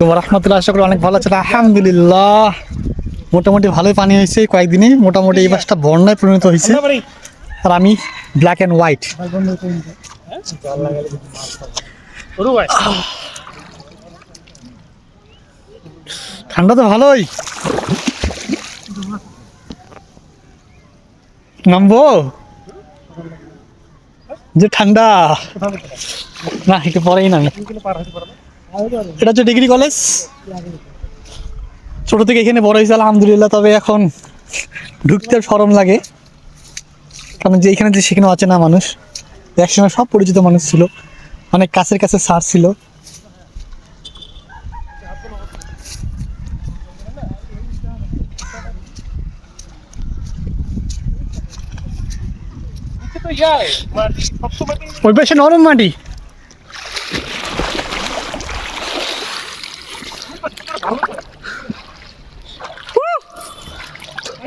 তো রহমতুল্লাহ আশা করি অনেক ভালো আছে আলহামদুলিল্লাহ। মোটামুটি ভালোই পানি হয়েছে কয়েকদিনে মোটামুটি এই মাছটা বন্যায় পরিণত হয়েছে। আর আমি ব্ল্যাক অ্যান্ড হোয়াইট ঠান্ডা তো ভালোই। নামবো? যে ঠান্ডা। না একটু পরেই নামি। এটা হচ্ছে ডিগ্রি কলেজ। ছোট থেকে এখানে বড় হয়েছে, আলহামদুলিল্লাহ। তবে এখন ঢুকতে সরম লাগে। কারণ যে এখানে যে সেখানে আছে না মানুষ একসময় সব পরিচিত মানুষ ছিল। অনেক কাছের কাছে সার ছিল। ওই নরম মাটি।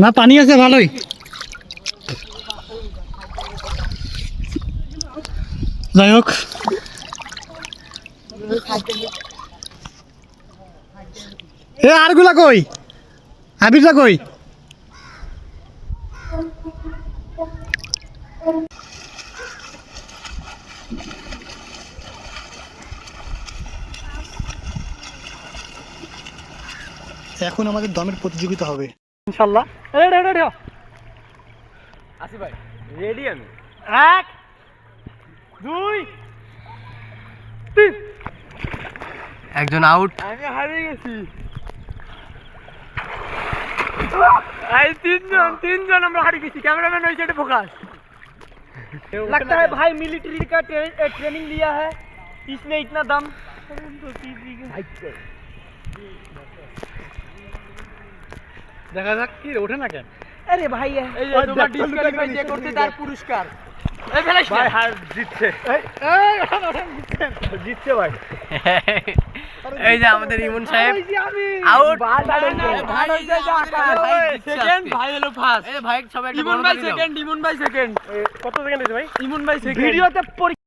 না পানি আছে ভালোই। যাই হোক। এ আরগুলা কই? আবিরটা কই? এখন আমাদের দমের প্রতিযোগিতা হবে ইনশাল্লাহ আসি ভাই রেডি আমি এক দুই একজন আউট আমি হারিয়ে গেছি এই তিনজন তিনজন আমরা হারিয়ে গেছি ক্যামেরাম্যান ওই সাইডে ফোকাস लगता है भाई मिलिट्री का ट्रे- ए, ट्रेनिंग लिया है इसलिए इतना दम দেখা যাক কি ওঠে না কেন? আরে ভাই এই যে তোমার ডিসকালিফাই যে করতে তার পুরস্কার। এই ফেলে ভাই হার জিতছে। এই জিতছে। ভাই। এই যে আমাদের ইমন সাহেব। আউট ভাই সেকেন্ড ভাই হলো ফার্স্ট এই ভাই সবাই একটা ইমন ভাই সেকেন্ড ইমন ভাই সেকেন্ড কত সেকেন্ড আছে ভাই? ইমন ভাই সেকেন্ড ভিডিওতে